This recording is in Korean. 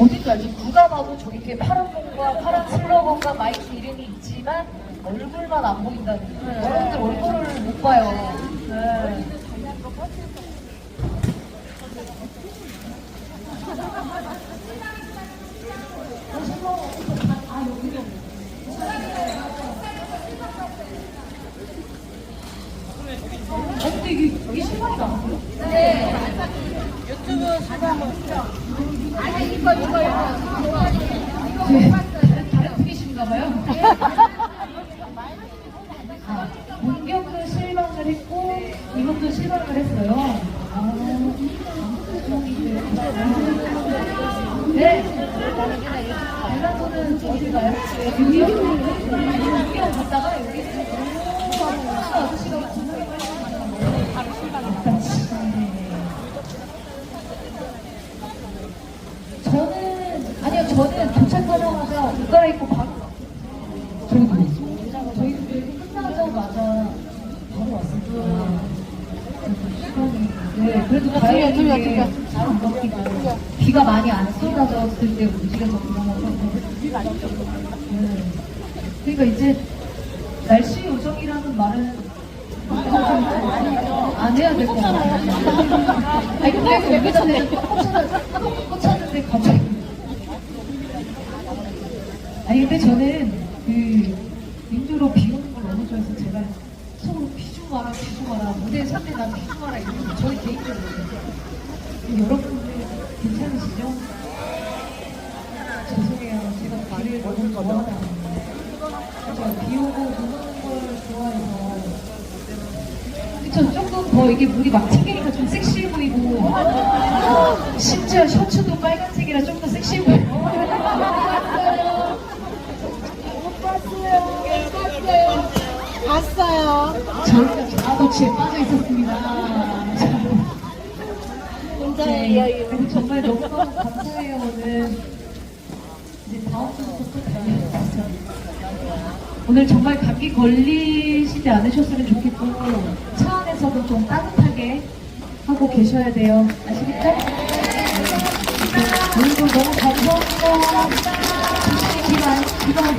어디까지 누가 봐도 저기 이렇게 파란 봉과 파란 슬로건과 마이크 이름이 있지만 얼굴만 안 보인다는 거예요. 여러분들 얼굴을 못 봐요. 네. 어, 근데 이게, 이게 실망이 나왔어요? 네. 네, 다른 분이신가 봐요. 아, 문경도 실망을 했고, 이것도 실망을 했어요. 아, 네. 벨라토는 어디 가요? 여기요? 문경 갔다가 여기 아저씨가 약간 저는 도착하자마자 옷 갈아입고 바로 저희도 저희도 끝나자마자 바로 왔어요. 네, 그래도 다행히 안 바뀌고 비가 많이 안 쏟아졌을 때 움직여서 그나마서 네. 그러니까 이제 날씨 요정이라는 말은 안 해야 될 것 같아요. 아니 근데 여기 전에 꽂혔는데 꽂혔는데 갑자기 아니 근데 저는 그 민주로 비 오는 걸 너무 좋아해서 제가 속으로 와라 무대에 설때 난 비좀 와라 이러면서 저희 개인적으로 여러분들 괜찮으시죠? 죄송해요. 제가 비를 너무 좋아하다. 제가 비 오고 눈 오는 걸 좋아해서. 그쵸? 조금 더 이게 물이 막 튀기니까 좀 섹시해 보이고. 심지어 셔츠도 빨간색이라 좀 더 섹시해 보이고 봤어요. 저희가 자아도취에 빠져 있었습니다. 네, 정말 너무너무 감사해요, 오늘. 이제 다음 주부터 또 달려있어요. 오늘 정말 감기 걸리시지 않으셨으면 좋겠고, 차 안에서도 좀 따뜻하게 하고 계셔야 돼요. 아시겠죠? 네. 오늘도 너무 감사합니다. 조심히 비 안- 안